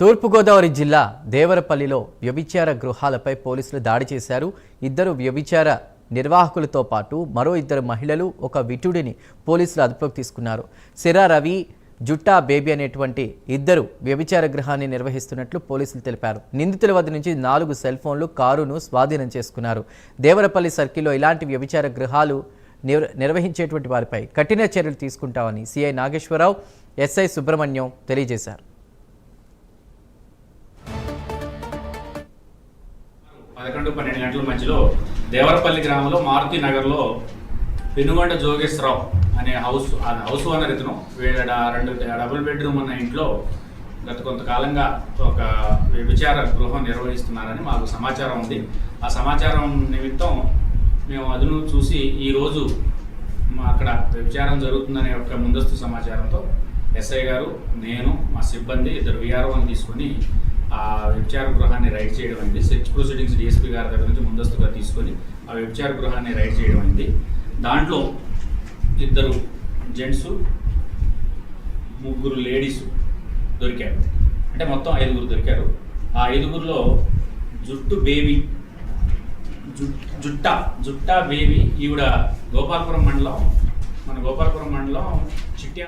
తూర్పుగోదావరి జిల్లా దేవరపల్లిలో వ్యభిచార గృహాలపై పోలీసులు దాడి చేశారు. ఇద్దరు వ్యభిచార నిర్వాహకులతో పాటు మరో ఇద్దరు మహిళలు ఒక విటుడిని పోలీసులు అదుపులోకి తీసుకున్నారు. సిరా రవి జుట్టా బేబీ అనేటువంటి ఇద్దరు వ్యభిచార గృహాన్ని నిర్వహిస్తున్నట్లు పోలీసులు తెలిపారు. నిందితుల వద్ద నుంచి నాలుగు సెల్ ఫోన్లు కారును స్వాధీనం చేసుకున్నారు. దేవరపల్లి సర్కిల్లో ఇలాంటి వ్యభిచార గృహాలు నిర్వహించేటువంటి వారిపై కఠిన చర్యలు తీసుకుంటామని సిఐ నాగేశ్వరరావు ఎస్ఐ సుబ్రహ్మణ్యం తెలియజేశారు. పదకొండు పన్నెండు గంటల మధ్యలో దేవరపల్లి గ్రామంలో మారుతి నగర్లో పెనుగొండ జోగేశ్వరరావు అనే హౌస్ ఆ హౌస్ ఓనర్ ఇతను. రెండు డబుల్ బెడ్రూమ్ ఉన్న ఇంట్లో గత కొంతకాలంగా ఒక వ్యభిచార గృహం నిర్వహిస్తున్నారని మాకు సమాచారం ఉంది. ఆ సమాచారం నిమిత్తం మేము అదును చూసి ఈరోజు మా అక్కడ వ్యభిచారం జరుగుతుందనే ఒక ముందస్తు సమాచారంతో ఎస్ఐ గారు నేను మా సిబ్బంది ఇద్దరు విఆర్ఓని తీసుకొని ఆ వ్యభిచార గృహాన్ని రైడ్ చేయడం అయింది సెర్చ్ ప్రొసీడింగ్స్ డిఎస్పీ గారి దగ్గర నుంచి ముందస్తుగా తీసుకొని ఆ వ్యభిచార గృహాన్ని రైడ్ చేయడం అయింది దాంట్లో ఇద్దరు జెంట్స్ ముగ్గురు లేడీస్ దొరికారు. అంటే మొత్తం ఐదుగురు దొరికారు. ఆ ఐదుగురిలో జుట్టు బేబీ జు- జుట్ట జుట్ట బేబీ ఈవిడ గోపాలపురం మండలం మన గోపాలపురం మండలం చిట్యా